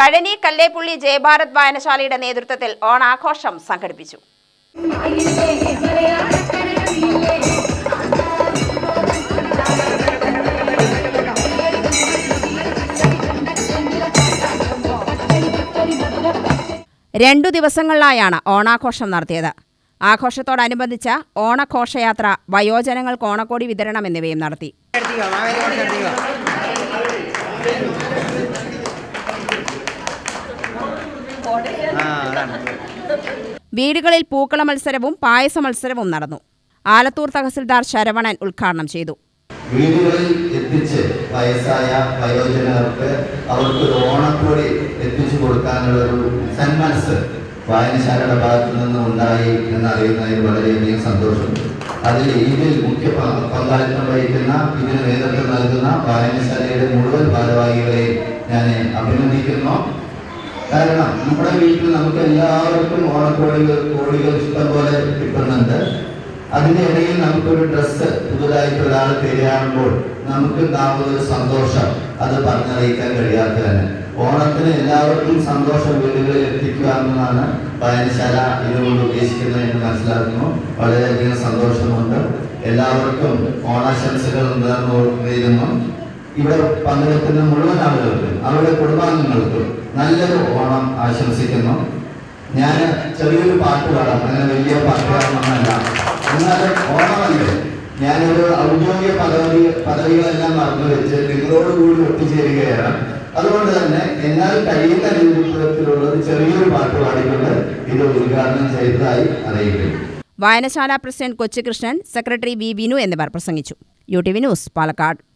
കഴനി കല്ലേപ്പുള്ളി ജയഭാരത് വായനശാലയുടെ നേതൃത്വത്തിൽ ഓണാഘോഷം സംഘടിപ്പിച്ചു. രണ്ടു ദിവസങ്ങളിലായാണ് ഓണാഘോഷം നടത്തിയത്. ആഘോഷത്തോടനുബന്ധിച്ച ഓണഘോഷയാത്ര വയോജനങ്ങൾക്ക് ഓണക്കോടി വിതരണം എന്നിവയും നടത്തി. വീടുകളിൽ പൂക്കള മത്സരവും പായസ മത്സരവും നടന്നു. ആലത്തൂർ തഹസിൽദാർ ശരവണൻ ഉദ്ഘാടനം ചെയ്തു. വീടുകളിൽ എത്തിച്ച് വയസ്സായ വയോജനർക്ക് അവർക്ക് ഒരു ഓണക്കോടി എത്തിച്ചു കൊടുക്കാനുള്ള ഒരു സന്മനസ് വായനശാലയുടെ ഭാഗത്തു നിന്ന് ഉണ്ടായി എന്നറിയുന്നതിൽ വളരെയധികം സന്തോഷം അതിൽ ഇതിൽ മുഖ്യ പങ്കാളിത്തം വഹിക്കുന്ന ഇതിന് നേതൃത്വം നൽകുന്ന വായനശാലയുടെ മുഴുവൻ ഭാരവാഹികളെയും ഞാൻ അഭിനന്ദിക്കുന്നു. കാരണം നമ്മുടെ വീട്ടിൽ നമുക്ക് എല്ലാവർക്കും ഓണക്കോടികൾ കോടികൾ ഇഷ്ടം പോലെ കിട്ടുന്നുണ്ട്. അതിന്റെ ഇടയിൽ നമുക്കൊരു ഡ്രസ്സ് പുതുതായിട്ട് ഒരാൾ തരികയാകുമ്പോൾ നമുക്ക് ഉണ്ടാകുന്ന സന്തോഷം അത് പറഞ്ഞറിയിക്കാൻ കഴിയാത്ത തന്നെ ഓണത്തിന് എല്ലാവർക്കും സന്തോഷം വീടുകളിൽ എത്തിക്കുക എന്നതാണ് വായനശാല ഇതുകൊണ്ട് ഉദ്ദേശിക്കുന്നത് എന്ന് മനസ്സിലാക്കുന്നു. വളരെയധികം സന്തോഷമുണ്ട്. എല്ലാവർക്കും ഓണാശംസകൾ നേർന്നു ഇവിടെ പങ്കെടുക്കുന്ന മുഴുവൻ ആളുകൾക്കും അവരുടെ കുടുംബാംഗങ്ങൾക്കും നല്ലൊരു ഓണം ആശംസിക്കുന്നു. ഞാൻ ചെറിയൊരു പാട്ട് പാടാം. അങ്ങനെ വലിയ പാട്ടുകാരനൊന്നല്ല എന്നാലും ഓണമല്ലേ? ഞാനൊരു ഔദ്യോഗിക പദവി പദവികളെല്ലാം മറന്നു വെച്ച് നിങ്ങളോടുകൂടി ഒത്തുചേരുകയാണ്. അതുകൊണ്ട് തന്നെ എന്നാൽ കഴിയുന്ന രൂപത്തിലുള്ള ഒരു ചെറിയൊരു പാട്ട് പാടിക്കൊണ്ട് ഇത് ഉദ്ഘാടനം ചെയ്തതായി അറിയിക്കുന്നു. വായനശാല president Kochukrishnan secretary V Vinu എന്നിവർ പ്രസംഗിച്ചു. U T V news Palakkad.